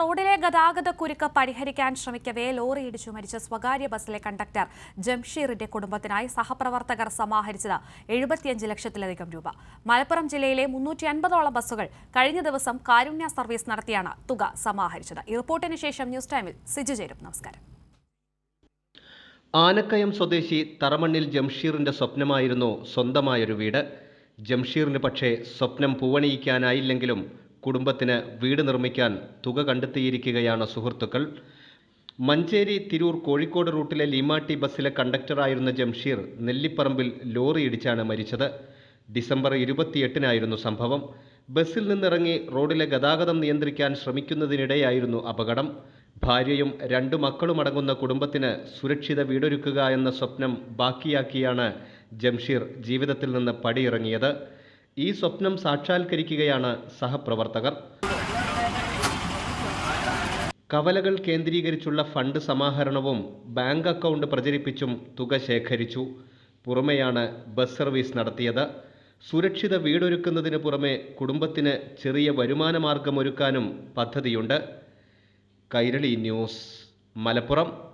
റോഡിലെ ഗതാഗത കുരുക്ക് പരിഹരിക്കാൻ ശ്രമിക്കവേ ലോറിയിടിച്ചു മരിച്ച സ്വകാര്യ ബസ്സിലെ കണ്ടക്ടർ ജംഷീറിന്റെ കുടുംബത്തിനായി സഹപ്രവർത്തകർ സമാഹരിച്ചത് എഴുപത്തിയഞ്ച് ലക്ഷത്തിലധികം രൂപ. മലപ്പുറം ജില്ലയിലെ മുന്നൂറ്റി അൻപതോളം ബസ്സുകൾ കഴിഞ്ഞ ദിവസം കാരുണ്യ സർവീസ് നടത്തിയാണ് തുക സമാഹരിച്ചത്. റിപ്പോർട്ടിന് ശേഷം ന്യൂസ് ടൈമിൽ സിജു ചേരും. നമസ്കാരം. ആനക്കയം സ്വദേശി തറമണ്ണിൽ ജംഷീറിന്റെ സ്വപ്നമായിരുന്നു സ്വന്തമായൊരു വീട്. ജംഷീറിന് പക്ഷേ സ്വപ്നം പൂവണിയിക്കാനായില്ലെങ്കിലും കുടുംബത്തിന് വീട് നിർമ്മിക്കാൻ തുക കണ്ടെത്തിയിരിക്കുകയാണ് സുഹൃത്തുക്കൾ. മഞ്ചേരി തിരൂർ കോഴിക്കോട് റൂട്ടിലെ ലീമാട്ടി ബസ്സിലെ കണ്ടക്ടറായിരുന്ന ജംഷീർ നെല്ലിപ്പറമ്പിൽ ലോറി ഇടിച്ചാണ് മരിച്ചത്. ഡിസംബർ ഇരുപത്തിയെട്ടിനായിരുന്നു സംഭവം. ബസ്സിൽ നിന്നിറങ്ങി റോഡിലെ ഗതാഗതം നിയന്ത്രിക്കാൻ ശ്രമിക്കുന്നതിനിടെയായിരുന്നു അപകടം. ഭാര്യയും രണ്ടു മക്കളും അടങ്ങുന്ന കുടുംബത്തിന് സുരക്ഷിത വീടൊരുക്കുക എന്ന സ്വപ്നം ബാക്കിയാക്കിയാണ് ജംഷീർ ജീവിതത്തിൽ നിന്ന് പടിയിറങ്ങിയത്. ഈ സ്വപ്നം സാക്ഷാത്കരിക്കുകയാണ് സഹപ്രവർത്തകർ. കവലകൾ കേന്ദ്രീകരിച്ചുള്ള ഫണ്ട് സമാഹരണവും ബാങ്ക് അക്കൗണ്ട് പ്രചരിപ്പിച്ചും തുക ശേഖരിച്ചു. പുറമെയാണ് ബസ് സർവീസ് നടത്തിയത്. സുരക്ഷിത വീടൊരുക്കുന്നതിന് പുറമെ കുടുംബത്തിന് ചെറിയ വരുമാന മാർഗമൊരുക്കാനും പദ്ധതിയുണ്ട്. കൈരളി ന്യൂസ് മലപ്പുറം.